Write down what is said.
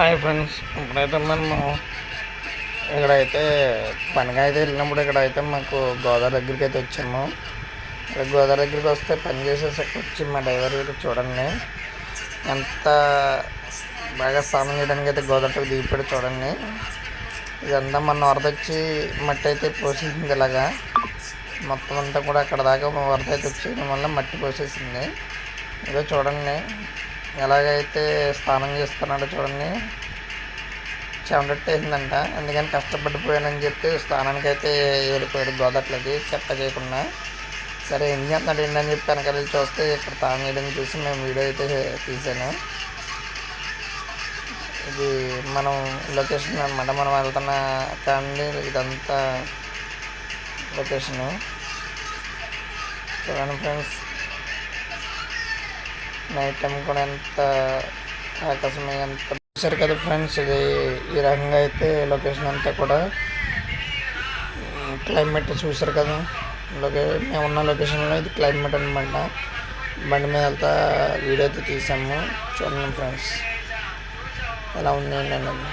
Hi friends ఇప్పుడైతే మనము ఇక్కడైతే పనిగా అయితే వెళ్ళినప్పుడు ఇక్కడైతే మాకు గోదావరి దగ్గరికి అయితే వచ్చాము. ఇక్కడ గోదావరి దగ్గరికి వస్తే పని చేసేసి వచ్చి మా డ్రైవర్ గారు చూడండి. ఎంత బాగా స్నానం చేయడానికి అయితే గోదావరి దిగిపోయి చూడండి. ఇదంతా మన వరద వచ్చి మట్టి అయితే పోసేసింది ఇలాగా. మొత్తం అంతా కూడా అక్కడ దాకా వరద అయితే వచ్చేయడం వల్ల మట్టి పోసేసింది. ఇదో చూడండి. ఎలాగైతే స్నానం చేస్తున్నాడో చూడండి. చెమటట్టేసిందంట. అందుకని కష్టపడిపోయానని చెప్పి స్నానానికి అయితే వెళ్ళిపోయాడు గోదట్లకి చెత్త చేయకుండా. సరే ఏం చేస్తున్నాడు ఏంటని చెప్పి వెనకాల చూస్తే ఇక్కడ స్నానం చేయడం చూసి మేము వీడియో అయితే తీసాను ఇది మనం లొకేషన్ అనమాట మనం వెళ్తున్న కానీ ఇదంతా లొకేషను. చూడండి ఫ్రెండ్స్. నైట్ టైం కూడా ఎంత ఆకాశం ఎంత చూసారు కదా ఫ్రెండ్స్ ఇది ఈ రకంగా అయితే లొకేషన్ అంతా కూడా క్లైమేట్ చూసారు కదా. లొకే మేము ఉన్న లొకేషన్లో ఇది క్లైమేట్ అనమాట బండి మీద వెళ్తా వీడియో అయితే తీసాము. చూడండి ఫ్రెండ్స్ ఎలా ఉంది ఏంటి అనేది.